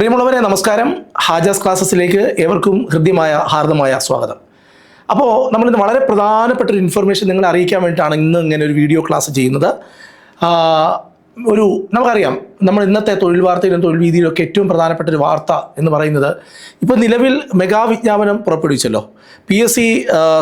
പ്രിയമുള്ളവരെ നമസ്കാരം. ഹാജാസ് ക്ലാസ്സസിലേക്ക് ഏവർക്കും ഹൃദ്യമായ ഹാർദമായ സ്വാഗതം. അപ്പോൾ നമ്മളിന്ന് വളരെ പ്രധാനപ്പെട്ട ഒരു ഇൻഫർമേഷൻ നിങ്ങളെ അറിയിക്കാൻ വേണ്ടിയിട്ടാണ് ഇന്ന് ഇങ്ങനെ ഒരു വീഡിയോ ക്ലാസ് ചെയ്യുന്നത്. ഒരു നമുക്കറിയാം നമ്മൾ ഇന്നത്തെ തൊഴിൽ വാർത്തയിലും തൊഴിൽ വീതിയിലും ഒക്കെ ഏറ്റവും പ്രധാനപ്പെട്ട ഒരു വാർത്ത എന്ന് പറയുന്നത് ഇപ്പോൾ നിലവിൽ മെഗാ വിജ്ഞാപനം പുറപ്പെടുവിച്ചല്ലോ. P S C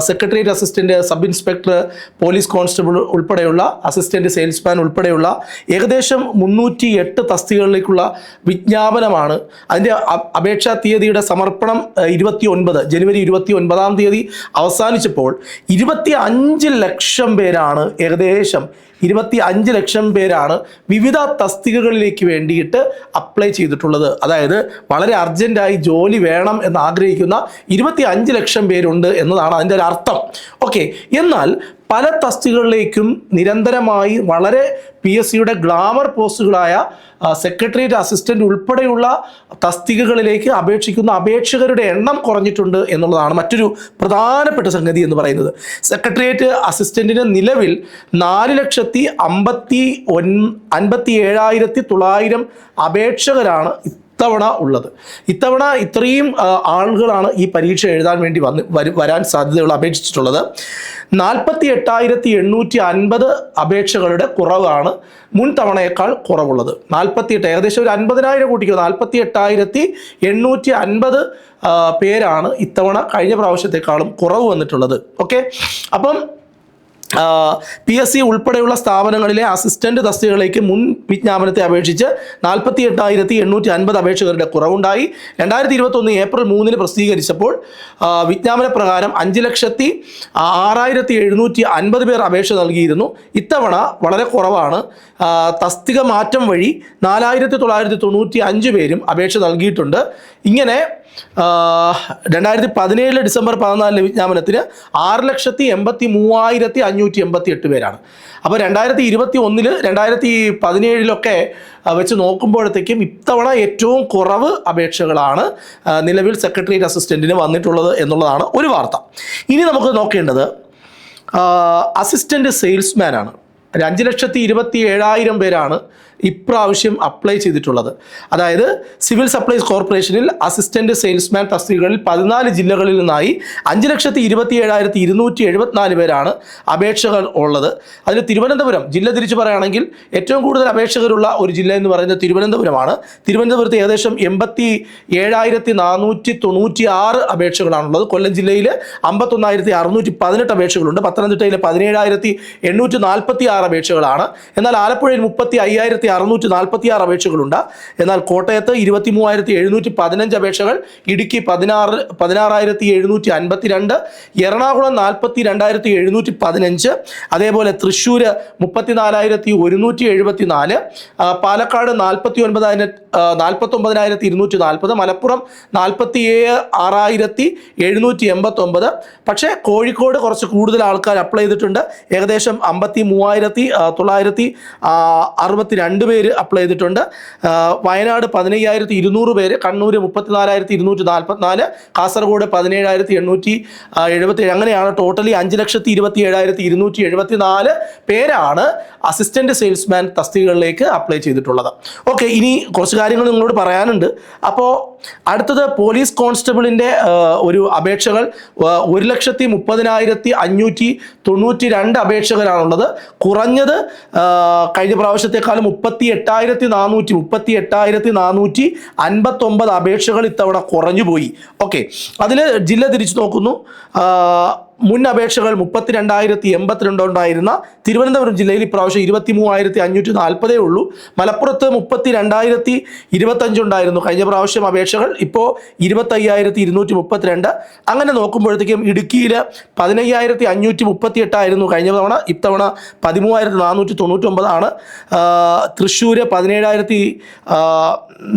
secretariat assistant sub inspector police constable ഉൾപ്പെടെയുള്ള അസിസ്റ്റന്റ് സെയിൽസ്മാൻ ഉൾപ്പെടെയുള്ള ഏകദേശം മുന്നൂറ്റി എട്ട് തസ്തികകളിലേക്കുള്ള വിജ്ഞാപനമാണ്. അതിന്റെ അപേക്ഷാ തീയതിയുടെ സമർപ്പണം ഇരുപത്തി ഒൻപത് ജനുവരി ഇരുപത്തി ഒൻപതാം തീയതി അവസാനിച്ചപ്പോൾ ഇരുപത്തി അഞ്ച് ലക്ഷം പേരാണ് ഏകദേശം ഇരുപത്തി അഞ്ച് ലക്ഷം പേരാണ് വിവിധ തസ്തികകളിലേക്ക് വേണ്ടിയിട്ട് അപ്ലൈ ചെയ്തിട്ടുള്ളത്. അതായത് വളരെ അർജന്റായി ജോലി വേണം എന്ന് ആഗ്രഹിക്കുന്ന ഇരുപത്തി അഞ്ച് ലക്ഷം പേരുണ്ട് എന്നതാണ് അതിന്റെ ഒരു അർത്ഥം. ഓക്കെ എന്നാൽ പല തസ്തികകളിലേക്കും നിരന്തരമായി വളരെ പി എസ് സിയുടെ ഗ്ലാമർ പോസ്റ്റുകളായ സെക്രട്ടേറിയറ്റ് അസിസ്റ്റന്റ് ഉൾപ്പെടെയുള്ള തസ്തികകളിലേക്ക് അപേക്ഷിക്കുന്ന അപേക്ഷകരുടെ എണ്ണം കുറഞ്ഞിട്ടുണ്ട് എന്നുള്ളതാണ് മറ്റൊരു പ്രധാനപ്പെട്ട സംഗതി എന്ന് പറയുന്നത്. സെക്രട്ടേറിയറ്റ് അസിസ്റ്റന്റിന് നിലവിൽ നാല് ലക്ഷത്തി അമ്പത്തി ഒൻ അൻപത്തി ഏഴായിരത്തി തൊള്ളായിരം അപേക്ഷകരാണ് ഇത്തവണ ഉള്ളത്. ഇത്തവണ ഇത്രയും ആളുകളാണ് ഈ പരീക്ഷ എഴുതാൻ വേണ്ടി വന്ന് വരാൻ സാധ്യതകൾ അപേക്ഷിച്ചിട്ടുള്ളത്. നാൽപ്പത്തി എട്ടായിരത്തി എണ്ണൂറ്റി അൻപത് അപേക്ഷകളുടെ കുറവാണ് മുൻ തവണയേക്കാൾ കുറവുള്ളത്. നാൽപ്പത്തി എട്ട് ഏകദേശം ഒരു അൻപതിനായിരം കൂട്ടിക്കോ നാൽപ്പത്തി എട്ടായിരത്തി എണ്ണൂറ്റി അൻപത് പേരാണ് ഇത്തവണ കഴിഞ്ഞ പ്രാവശ്യത്തെക്കാളും കുറവ് വന്നിട്ടുള്ളത്. ഓക്കെ? അപ്പം പി എസ് സി ഉൾപ്പെടെയുള്ള സ്ഥാപനങ്ങളിലെ അസിസ്റ്റന്റ് തസ്തികകളിലേക്ക് മുൻ വിജ്ഞാപനത്തെ അപേക്ഷിച്ച് നാൽപ്പത്തി എട്ടായിരത്തി എണ്ണൂറ്റി അൻപത് അപേക്ഷകരുടെ കുറവുണ്ടായി. രണ്ടായിരത്തി ഇരുപത്തൊന്ന് ഏപ്രിൽ മൂന്നിന് പ്രസിദ്ധീകരിച്ചപ്പോൾ വിജ്ഞാപന പ്രകാരം അഞ്ച് ലക്ഷത്തി ആറായിരത്തി എഴുന്നൂറ്റി അൻപത് പേർ അപേക്ഷ നൽകിയിരുന്നു. ഇത്തവണ വളരെ കുറവാണ്. തസ്തിക മാറ്റം വഴി നാലായിരത്തി തൊള്ളായിരത്തി തൊണ്ണൂറ്റി അഞ്ച് പേരും അപേക്ഷ നൽകിയിട്ടുണ്ട്. ഇങ്ങനെ രണ്ടായിരത്തി പതിനേഴ് ഡിസംബർ പതിനാലിന് വിജ്ഞാപനത്തിന് ആറ് ലക്ഷത്തി എൺപത്തി മൂവായിരത്തി അഞ്ഞൂറ്റി എൺപത്തി എട്ട് പേരാണ്. അപ്പോൾ രണ്ടായിരത്തി ഇരുപത്തി ഒന്നിൽ രണ്ടായിരത്തി പതിനേഴിലൊക്കെ വെച്ച് നോക്കുമ്പോഴത്തേക്കും ഇത്തവണ ഏറ്റവും കുറവ് അപേക്ഷകളാണ് നിലവിൽ സെക്രട്ടേറിയറ്റ് അസിസ്റ്റന്റിന് വന്നിട്ടുള്ളത് എന്നുള്ളതാണ് ഒരു വാർത്ത. ഇനി നമുക്ക് നോക്കേണ്ടത് അസിസ്റ്റന്റ് സെയിൽസ്മാനാണ്. ഒരു അഞ്ച് ലക്ഷത്തി ഇരുപത്തി ഏഴായിരം പേരാണ് ഇപ്രാവശ്യം അപ്ലൈ ചെയ്തിട്ടുള്ളത്. അതായത് സിവിൽ സപ്ലൈസ് കോർപ്പറേഷനിൽ അസിസ്റ്റന്റ് സെയിൽസ്മാൻ തസ്തികകളിൽ പതിനാല് ജില്ലകളിൽ നിന്നായി അഞ്ച് ലക്ഷത്തി ഇരുപത്തി ഏഴായിരത്തി ഇരുന്നൂറ്റി എഴുപത്തിനാല് പേരാണ് അപേക്ഷകൾ ഉള്ളത്. അതിൽ തിരുവനന്തപുരം ജില്ല തിരിച്ചു പറയുകയാണെങ്കിൽ ഏറ്റവും കൂടുതൽ അപേക്ഷകരുള്ള ഒരു ജില്ല എന്ന് പറയുന്നത് തിരുവനന്തപുരമാണ്. തിരുവനന്തപുരത്ത് ഏകദേശം എൺപത്തി ഏഴായിരത്തി നാനൂറ്റി തൊണ്ണൂറ്റി ആറ് അപേക്ഷകളാണുള്ളത്. കൊല്ലം ജില്ലയിൽ അമ്പത്തൊന്നായിരത്തി അറുന്നൂറ്റി പതിനെട്ട് അപേക്ഷകളുണ്ട്. പത്തനംതിട്ടയിൽ പതിനേഴായിരത്തി എണ്ണൂറ്റി നാൽപ്പത്തി ആറ് അപേക്ഷകളാണ്. എന്നാൽ ആലപ്പുഴയിൽ മുപ്പത്തി അയ്യായിരത്തി അറുന്നൂറ്റി നാൽപ്പത്തി ആറ് അപേക്ഷകളുണ്ട്. എന്നാൽ കോട്ടയത്ത് ഇരുപത്തി മൂവായിരത്തി എഴുന്നൂറ്റി പതിനഞ്ച് അപേക്ഷകൾ ഇടുക്കി പതിനാറ് പതിനാറായിരത്തി എഴുന്നൂറ്റി അൻപത്തി രണ്ട് എറണാകുളം നാൽപ്പത്തി രണ്ടായിരത്തി എഴുന്നൂറ്റി പതിനഞ്ച് അതേപോലെ തൃശ്ശൂർ മുപ്പത്തി നാലായിരത്തി ഒരുന്നൂറ്റി എഴുപത്തി നാല് പാലക്കാട് നാൽപ്പത്തി ഒൻപതായിരം നാൽപ്പത്തി ഒമ്പതിനായിരത്തി ഇരുന്നൂറ്റി നാൽപ്പത് മലപ്പുറം നാൽപ്പത്തി ഏഴ് ആറായിരത്തി എഴുന്നൂറ്റി എൺപത്തൊമ്പത് പക്ഷേ കോഴിക്കോട് കുറച്ച് കൂടുതൽ ആൾക്കാർ അപ്ലൈ ചെയ്തിട്ടുണ്ട്. ഏകദേശം അമ്പത്തി മൂവായിരത്തി തൊള്ളായിരത്തി അറുപത്തി രണ്ട് പേര് അപ്ലൈ ചെയ്തിട്ടുണ്ട്. വയനാട് പതിനയ്യായിരത്തി ഇരുന്നൂറ് പേര് കണ്ണൂർ മുപ്പത്തിനാലായിരത്തി ഇരുന്നൂറ്റി നാൽപ്പത്തിനാല് കാസർഗോഡ് പതിനേഴായിരത്തി എണ്ണൂറ്റി എഴുപത്തി ഏഴ് അങ്ങനെയാണ് ടോട്ടലി അഞ്ച് ലക്ഷത്തി ഇരുപത്തി ഏഴായിരത്തി ഇരുന്നൂറ്റി എഴുപത്തി നാല് പേരാണ് അസിസ്റ്റന്റ് സെയിൽസ്മാൻ തസ്തികകളിലേക്ക് അപ്ലൈ ചെയ്തിട്ടുള്ളത്. ഓക്കെ ഇനി കുറച്ച് കാര്യങ്ങൾ നിങ്ങളോട് പറയാനുണ്ട്. അപ്പോൾ അടുത്തത് പോലീസ് കോൺസ്റ്റബിളിന്റെ ഒരു അപേക്ഷകൾ. ഒരു ലക്ഷത്തി മുപ്പതിനായിരത്തി അഞ്ഞൂറ്റി തൊണ്ണൂറ്റി രണ്ട് അപേക്ഷകരാണുള്ളത് കുറഞ്ഞത് കഴിഞ്ഞ പ്രാവശ്യത്തെക്കാളും മുപ്പത്തി എട്ടായിരത്തി നാനൂറ്റി മുപ്പത്തി എട്ടായിരത്തി നാനൂറ്റി അൻപത്തൊമ്പത് അപേക്ഷകൾ ഇത്തവണ കുറഞ്ഞു പോയി ഓക്കെ അതിൽ ജില്ല തിരിച്ചു നോക്കുന്നു. മുൻ അപേക്ഷകൾ മുപ്പത്തിരണ്ടായിരത്തി എൺപത്തിരണ്ട് ഉണ്ടായിരുന്ന തിരുവനന്തപുരം ജില്ലയിൽ ഇപ്രാവശ്യം ഇരുപത്തി മൂവായിരത്തി അഞ്ഞൂറ്റി നാൽപ്പതേ ഉള്ളൂ. മലപ്പുറത്ത് മുപ്പത്തി രണ്ടായിരത്തി ഇരുപത്തഞ്ചുണ്ടായിരുന്നു കഴിഞ്ഞ പ്രാവശ്യം അപേക്ഷകൾ ഇപ്പോൾ ഇരുപത്തയ്യായിരത്തി ഇരുന്നൂറ്റി മുപ്പത്തിരണ്ട് അങ്ങനെ നോക്കുമ്പോഴത്തേക്കും ഇടുക്കിയിൽ പതിനയ്യായിരത്തി അഞ്ഞൂറ്റി മുപ്പത്തി എട്ടായിരുന്നു കഴിഞ്ഞ തവണ. ഇത്തവണ പതിമൂവായിരത്തി നാനൂറ്റി തൊണ്ണൂറ്റൊമ്പതാണ് തൃശ്ശൂർ പതിനേഴായിരത്തി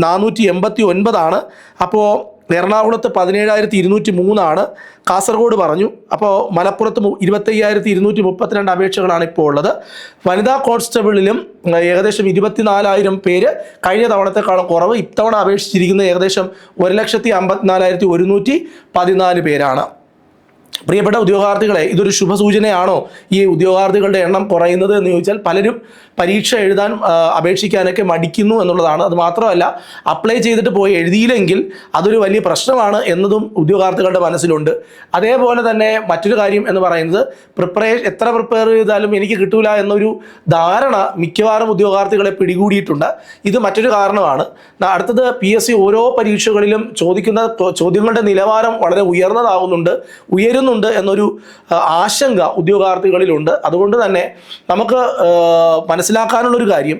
നാനൂറ്റി എൺപത്തി ഒൻപതാണ് അപ്പോൾ എറണാകുളത്ത് പതിനേഴായിരത്തി ഇരുന്നൂറ്റി മൂന്നാണ് കാസർഗോഡ് പറഞ്ഞു. അപ്പോൾ മലപ്പുറത്ത് ഇരുപത്തയ്യായിരത്തി ഇരുന്നൂറ്റി മുപ്പത്തിരണ്ട് അപേക്ഷകളാണ് ഇപ്പോൾ ഉള്ളത് വനിതാ കോൺസ്റ്റബിളിലും ഏകദേശം ഇരുപത്തിനാലായിരം പേര് കഴിഞ്ഞ തവണത്തെക്കാളും കുറവ്. ഇത്തവണ അപേക്ഷിച്ചിരിക്കുന്നത് ഏകദേശം ഒരു ലക്ഷത്തി അമ്പത്തിനാലായിരത്തി ഒരുന്നൂറ്റി പതിനാല് പേരാണ്. പ്രിയപ്പെട്ട ഉദ്യോഗാർത്ഥികളെ ഇതൊരു ശുഭസൂചനയാണോ ഈ ഉദ്യോഗാർത്ഥികളുടെ എണ്ണം കുറയുന്നത് എന്ന് ചോദിച്ചാൽ പലരും പരീക്ഷ എഴുതാൻ അപേക്ഷിക്കാനൊക്കെ മടിക്കുന്നു എന്നുള്ളതാണ്. അത് മാത്രമല്ല അപ്ലൈ ചെയ്തിട്ട് പോയി എഴുതിയില്ലെങ്കിൽ അതൊരു വലിയ പ്രശ്നമാണ് എന്നതും ഉദ്യോഗാർത്ഥികളുടെ മനസ്സിലുണ്ട്. അതേപോലെ തന്നെ മറ്റൊരു കാര്യം എന്ന് പറയുന്നത് പ്രിപ്പറേ എത്ര പ്രിപ്പയർ ചെയ്താലും എനിക്ക് കിട്ടൂല എന്നൊരു ധാരണ മിക്കവാറും ഉദ്യോഗാർത്ഥികളെ പിടികൂടിയിട്ടുണ്ട്. ഇത് മറ്റൊരു കാരണമാണ്. അടുത്തത് പി എസ് സി ഓരോ പരീക്ഷകളിലും ചോദിക്കുന്ന ചോദ്യങ്ങളുടെ നിലവാരം വളരെ ഉയർന്നതാവുന്നുണ്ട്. ഉയരുന്നുണ്ട് എന്നൊരു ആശങ്ക ഉദ്യോഗാർത്ഥികളിലുണ്ട്. അതുകൊണ്ട് തന്നെ നമുക്ക് മനസ്സിലാക്കാനുള്ളൊരു കാര്യം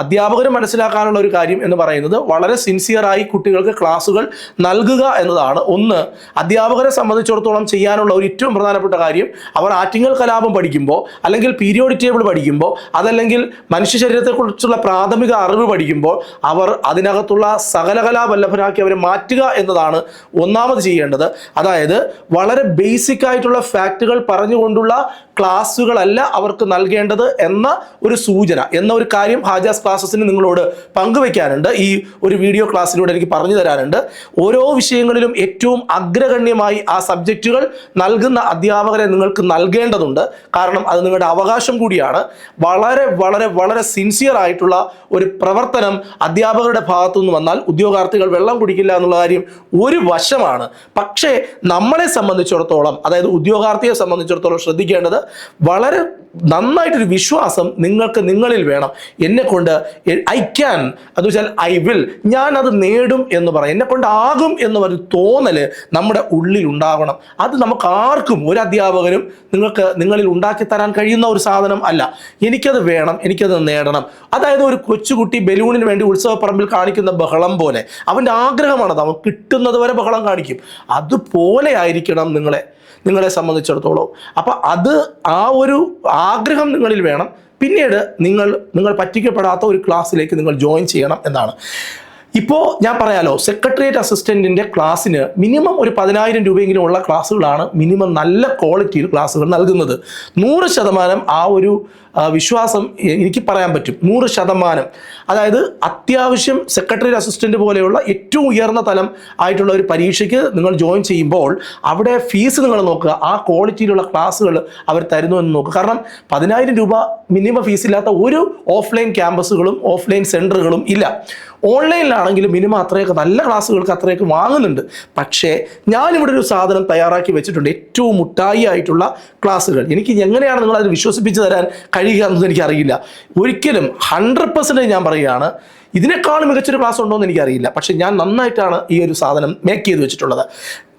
അധ്യാപകർ മനസ്സിലാക്കാനുള്ള ഒരു കാര്യം എന്ന് പറയുന്നത് വളരെ സിൻസിയറായി കുട്ടികൾക്ക് ക്ലാസ്സുകൾ നൽകുക എന്നതാണ്. ഒന്ന് അധ്യാപകരെ സംബന്ധിച്ചിടത്തോളം ചെയ്യാനുള്ള ഒരു ഏറ്റവും പ്രധാനപ്പെട്ട കാര്യം അവർ ആറ്റിങ്ങൽ കലാപം പഠിക്കുമ്പോൾ അല്ലെങ്കിൽ പീരിയോഡിക് ടേബിൾ പഠിക്കുമ്പോൾ അതല്ലെങ്കിൽ മനുഷ്യ ശരീരത്തെക്കുറിച്ചുള്ള പ്രാഥമിക അറിവ് പഠിക്കുമ്പോൾ അവർ അതിനകത്തുള്ള സകലകലാ വല്ലഭരാക്കി അവരെ മാറ്റുക എന്നതാണ് ഒന്നാമത് ചെയ്യേണ്ടത്. അതായത് വളരെ ബേസിക് ആയിട്ടുള്ള ഫാക്റ്റുകൾ പറഞ്ഞുകൊണ്ടുള്ള ക്ലാസ്സുകളല്ല അവർക്ക് നൽകേണ്ടത് എന്ന ഒരു സൂചന എന്ന ഒരു കാര്യം ഹാജാസ് ക്ലാസ്സസിന് നിങ്ങളോട് പങ്കുവെക്കാനുണ്ട് ഈ ഒരു വീഡിയോ ക്ലാസ്സിലൂടെ എനിക്ക് പറഞ്ഞു തരാനുണ്ട്. ഓരോ വിഷയങ്ങളിലും ഏറ്റവും അഗ്രഗണ്യമായി ആ സബ്ജക്റ്റുകൾ നൽകുന്ന അധ്യാപകരെ നിങ്ങൾക്ക് നൽകേണ്ടതുണ്ട്. കാരണം അത് നിങ്ങളുടെ അവകാശം കൂടിയാണ്. വളരെ വളരെ വളരെ സിൻസിയർ ആയിട്ടുള്ള ഒരു പ്രവർത്തനം അധ്യാപകരുടെ ഭാഗത്തു നിന്ന് വന്നാൽ ഉദ്യോഗാർത്ഥികൾ വെള്ളം കുടിക്കില്ല എന്നുള്ള കാര്യം ഒരു വശമാണ്. പക്ഷേ നമ്മളെ സംബന്ധിച്ചിടത്തോളം അതായത് ഉദ്യോഗാർത്ഥിയെ സംബന്ധിച്ചിടത്തോളം ശ്രദ്ധിക്കേണ്ടത് വളരെ നന്നായിട്ടൊരു വിശ്വാസം നിങ്ങൾക്ക് നിങ്ങളിൽ വേണം. എന്നെ കൊണ്ട് ഐ ക്യാൻ അത് വെച്ചാൽ ഐ വിൽ ഞാൻ അത് നേടും എന്ന് പറയും എന്നെ കൊണ്ട് ആകും എന്ന് ഒരു തോന്നൽ നമ്മുടെ ഉള്ളിൽ ഉണ്ടാകണം അത് നമുക്ക് ആർക്കും ഒരു അധ്യാപകനും നിങ്ങൾക്ക് നിങ്ങളിൽ ഉണ്ടാക്കി തരാൻ കഴിയുന്ന ഒരു സാധനം അല്ല. എനിക്കത് വേണം എനിക്കത് നേടണം. അതായത് ഒരു കൊച്ചുകുട്ടി ബലൂണിന് വേണ്ടി ഉത്സവപ്പറമ്പിൽ കാണിക്കുന്ന ബഹളം പോലെ. അവന്റെ ആഗ്രഹമാണത്. അവൻ കിട്ടുന്നത് വരെ ബഹളം കാണിക്കും. അതുപോലെ ആയിരിക്കണം നിങ്ങളെ നിങ്ങളെ സംബന്ധിച്ചിടത്തോളം. അപ്പം അത് ആ ഒരു ആഗ്രഹം നിങ്ങളിൽ വേണം. പിന്നീട് നിങ്ങൾ നിങ്ങൾ പറ്റിക്കപ്പെടാത്ത ഒരു ക്ലാസ്സിലേക്ക് നിങ്ങൾ ജോയിൻ ചെയ്യണം എന്നാണ്. ഇപ്പോൾ ഞാൻ പറയാലോ സെക്രട്ടേറിയറ്റ് അസിസ്റ്റന്റിന്റെ ക്ലാസ്സിന് മിനിമം ഒരു പതിനായിരം രൂപയെങ്കിലും ഉള്ള ക്ലാസ്സുകളാണ് മിനിമം നല്ല ക്വാളിറ്റിയിൽ ക്ലാസ്സുകൾ നൽകുന്നത്. നൂറ് ശതമാനം ആ ഒരു വിശ്വാസം എനിക്ക് പറയാൻ പറ്റും. നൂറ് ശതമാനം. അതായത് അത്യാവശ്യം സെക്രട്ടറി അസിസ്റ്റന്റ് പോലെയുള്ള ഏറ്റവും ഉയർന്ന തലം ആയിട്ടുള്ള ഒരു പരീക്ഷയ്ക്ക് നിങ്ങൾ ജോയിൻ ചെയ്യുമ്പോൾ അവിടെ ഫീസ് നിങ്ങൾ നോക്കുക ആ ക്വാളിറ്റിയിലുള്ള ക്ലാസ്സുകൾ അവർ തരുന്നു എന്ന് നോക്കുക. കാരണം പതിനായിരം രൂപ മിനിമം ഫീസ് ഇല്ലാത്ത ഒരു ഓഫ്ലൈൻ ക്യാമ്പസുകളും ഓഫ്ലൈൻ സെന്ററുകളും ഇല്ല. ഓൺലൈനിലാണെങ്കിലും മിനിമം അത്രയൊക്കെ നല്ല ക്ലാസ്സുകൾക്ക് അത്രയൊക്കെ വാങ്ങുന്നുണ്ട്. പക്ഷേ ഞാനിവിടെ ഒരു സാധനം തയ്യാറാക്കി വെച്ചിട്ടുണ്ട്. ഏറ്റവും മുട്ടായി ആയിട്ടുള്ള ക്ലാസ്സുകൾ. എനിക്ക് എങ്ങനെയാണ് നിങ്ങൾ അത് വിശ്വസിപ്പിച്ച് തരാൻ കഴിയുക എന്നൊന്നും എനിക്കറിയില്ല. ഒരിക്കലും ഹൺഡ്രഡ് പെർസെന്റേജ് ഞാൻ പറയുകയാണ് ഇതിനേക്കാളും മികച്ചൊരു ക്ലാസ് ഉണ്ടോ എന്ന് എനിക്കറിയില്ല. പക്ഷേ ഞാൻ നന്നായിട്ടാണ് ഈ ഒരു സാധനം മേക്ക് ചെയ്ത് വെച്ചിട്ടുള്ളത്.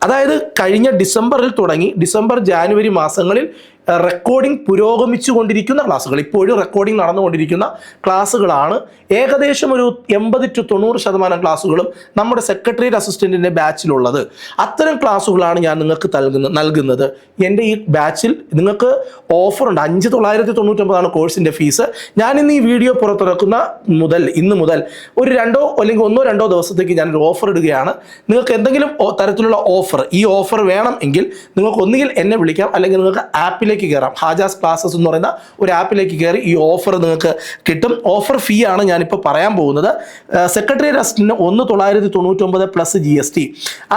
അതായത് കഴിഞ്ഞ ഡിസംബറിൽ തുടങ്ങി ഡിസംബർ ജാനുവരി മാസങ്ങളിൽ റെക്കോർഡിംഗ് പുരോഗമിച്ചു കൊണ്ടിരിക്കുന്ന ക്ലാസ്സുകൾ. ഇപ്പോഴും റെക്കോർഡിംഗ് നടന്നുകൊണ്ടിരിക്കുന്ന ക്ലാസ്സുകളാണ്. ഏകദേശം ഒരു എൺപത് ടു തൊണ്ണൂറ് ശതമാനം ക്ലാസ്സുകളും നമ്മുടെ സെക്രട്ടേറിയറ്റ് അസിസ്റ്റന്റിന്റെ ബാച്ചിലുള്ളത് അത്തരം ക്ലാസ്സുകളാണ് ഞാൻ നിങ്ങൾക്ക് നൽകുന്ന നൽകുന്നത്. എന്റെ ഈ ബാച്ചിൽ നിങ്ങൾക്ക് ഓഫറുണ്ട് അഞ്ച് തൊള്ളായിരത്തി തൊണ്ണൂറ്റൊമ്പതാണ് കോഴ്സിന്റെ ഫീസ് ഞാൻ ഇന്ന് ഈ വീഡിയോ പുറത്തിറക്കുന്ന മുതൽ ഇന്ന് മുതൽ ഒരു രണ്ടോ അല്ലെങ്കിൽ ഒന്നോ രണ്ടോ ദിവസത്തേക്ക് ഞാനൊരു ഓഫർ ഇടുകയാണ്. നിങ്ങൾക്ക് എന്തെങ്കിലും തരത്തിലുള്ള ഓഫർ ഈ ഓഫർ വേണം എങ്കിൽ നിങ്ങൾക്ക് ഒന്നുകിൽ എന്നെ വിളിക്കാം. അല്ലെങ്കിൽ നിങ്ങൾക്ക് ആപ്പിലേക്ക് കയറാം ഹാജാസ് ക്ലാസ്സസ് എന്ന് പറയുന്ന ഒരു ആപ്പിലേക്ക് കയറി ഈ ഓഫർ നിങ്ങൾക്ക് കിട്ടും. ഓഫർ ഫീ ആണ് ഞാനിപ്പോൾ പറയാൻ പോകുന്നത്. സെക്രട്ടറി റസ്റ്റിന് ഒന്ന് തൊള്ളായിരത്തി തൊണ്ണൂറ്റൊമ്പത് പ്ലസ് ജി എസ് ടി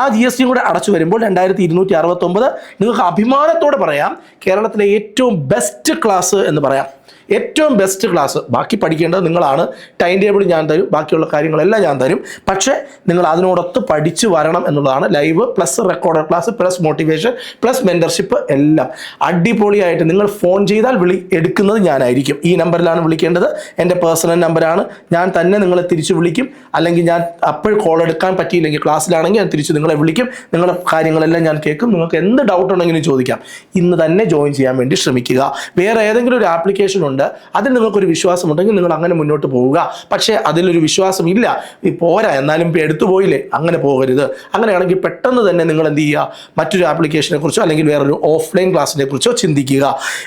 ആ ജി എസ് ടിയും കൂടെ അടച്ചു വരുമ്പോൾ രണ്ടായിരത്തി ഇരുന്നൂറ്റി അറുപത്തൊമ്പത് നിങ്ങൾക്ക് അഭിമാനത്തോടെ പറയാം. കേരളത്തിലെ ഏറ്റവും ബെസ്റ്റ് ക്ലാസ് എന്ന് പറയാം. ഏറ്റവും ബെസ്റ്റ് ക്ലാസ് ബാക്കി പഠിക്കേണ്ടത് നിങ്ങളാണ്. ടൈം ടേബിൾ ഞാൻ തരും. ബാക്കിയുള്ള കാര്യങ്ങളെല്ലാം ഞാൻ തരും. പക്ഷേ നിങ്ങൾ അതിനോടൊത്ത് പഠിച്ചു വരണം എന്നുള്ളതാണ് live plus record class plus motivation plus mentorship എല്ലാം. അടിപൊളിയായിട്ട് നിങ്ങൾ ഫോൺ ചെയ്താൽ വിളി എടുക്കുന്നത് ഞാനായിരിക്കും. ഈ നമ്പറിലാണ് വിളിക്കേണ്ടത്. എന്റെ പേഴ്സണൽ നമ്പറാണ് ഞാൻ തന്നെ നിങ്ങളെ തിരിച്ച് വിളിക്കും. അല്ലെങ്കിൽ ഞാൻ അപ്പോൾ കോൾ എടുക്കാൻ പറ്റിയില്ലെങ്കിൽ ക്ലാസ്സിലാണെങ്കിൽ ഞാൻ തിരിച്ച് നിങ്ങളെ വിളിക്കും. നിങ്ങളുടെ കാര്യങ്ങളെല്ലാം ഞാൻ കേൾക്കും. നിങ്ങൾക്ക് എന്ത് ഡൗട്ട് ഉണ്ടെങ്കിലും ചോദിക്കാം. ഇന്ന് തന്നെ ജോയിൻ ചെയ്യാൻ വേണ്ടി ശ്രമിക്കുക. വേറെ ഏതെങ്കിലും ഒരു ആപ്ലിക്കേഷൻ ഉണ്ട്. അതിൽ നിങ്ങൾക്കൊരു വിശ്വാസം ഉണ്ടെങ്കിൽ നിങ്ങൾ അങ്ങനെ മുന്നോട്ട് പോവുക. പക്ഷേ അതിലൊരു വിശ്വാസം ഇല്ല ഈ പോരാ എന്നാലും ഇപ്പോൾ എടുത്തു പോയില്ലേ? അങ്ങനെ പോകരുത്. അങ്ങനെയാണെങ്കിൽ പെട്ടെന്ന് തന്നെ നിങ്ങൾ എന്ത് ചെയ്യുക? മറ്റൊരു ആപ്ലിക്കേഷനെ കുറിച്ചോ അല്ലെങ്കിൽ വേറൊരു ഓഫ്ലൈൻ ക്ലാസ്സിനെ കുറിച്ചോ ചിന്തിക്കുക.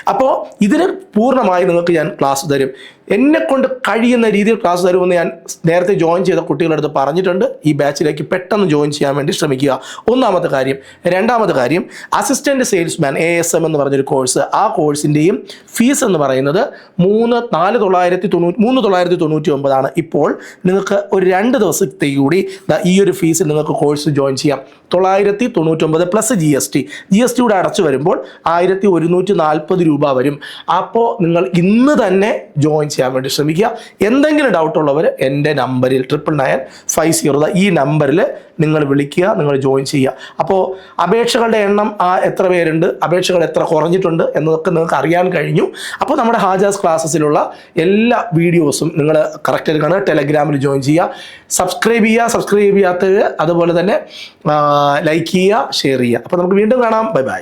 അപ്പോൾ ഇതിന് പൂർണമായി നിങ്ങൾക്ക് ഞാൻ ക്ലാസ് തരും. എന്നെ കൊണ്ട് കഴിയുന്ന രീതിയിൽ ക്ലാസ് തരുമെന്ന് ഞാൻ നേരത്തെ ജോയിൻ ചെയ്ത കുട്ടികളുടെ അടുത്ത് പറഞ്ഞിട്ടുണ്ട്. ഈ ബാച്ചിലേക്ക് പെട്ടെന്ന് ജോയിൻ ചെയ്യാൻ വേണ്ടി ശ്രമിക്കുക. ഒന്നാമത്തെ കാര്യം രണ്ടാമത്തെ കാര്യം assistant salesman A S M എന്ന് പറഞ്ഞൊരു കോഴ്സ് ആ കോഴ്സിന്റെയും ഫീസ് എന്ന് പറയുന്നത് മൂന്ന് നാല് തൊള്ളായിരത്തി തൊണ്ണൂറ്റി മൂന്ന് തൊള്ളായിരത്തി തൊണ്ണൂറ്റി ഒമ്പതാണ് ഇപ്പോൾ നിങ്ങൾക്ക് ഒരു രണ്ട് ദിവസത്തേക്ക് കൂടി ഈ ഒരു ഫീസിൽ നിങ്ങൾക്ക് കോഴ്സ് ജോയിൻ ചെയ്യാം. തൊള്ളായിരത്തി തൊണ്ണൂറ്റൊമ്പത് plus G S T G S T കൂടെ അടച്ചു വരുമ്പോൾ ആയിരത്തി ഒരുന്നൂറ്റി നാൽപ്പത് രൂപ വരും. അപ്പോൾ നിങ്ങൾ ഇന്ന് തന്നെ ജോയിൻ ചെയ്യാൻ വേണ്ടി ശ്രമിക്കുക. എന്തെങ്കിലും ഡൗട്ട് ഉള്ളവർ എന്റെ നമ്പറിൽ ട്രിപ്പിൾ നയൻ ഫൈവ് സീറോ ഈ നമ്പറിൽ നിങ്ങൾ വിളിക്കുക നിങ്ങൾ ജോയിൻ ചെയ്യുക. അപ്പോൾ അപേക്ഷകളുടെ എണ്ണം ആ എത്ര പേരുണ്ട് അപേക്ഷകൾ എത്ര കുറഞ്ഞിട്ടുണ്ട് എന്നതൊക്കെ നിങ്ങൾക്ക് അറിയാൻ കഴിഞ്ഞു. അപ്പോൾ നമ്മുടെ ഹാജാസ് ക്ലാസ്സസിലുള്ള എല്ലാ വീഡിയോസും നിങ്ങൾ കറക്റ്റായിട്ട് കാണുക. ടെലഗ്രാമിൽ ജോയിൻ ചെയ്യുക. സബ്സ്ക്രൈബ് ചെയ്യുക. സബ്സ്ക്രൈബ് ചെയ്യാത്തത് അതുപോലെ തന്നെ ലൈക്ക് ചെയ്യുക ഷെയർ ചെയ്യുക. അപ്പോൾ നമുക്ക് വീണ്ടും കാണാം. Bye bye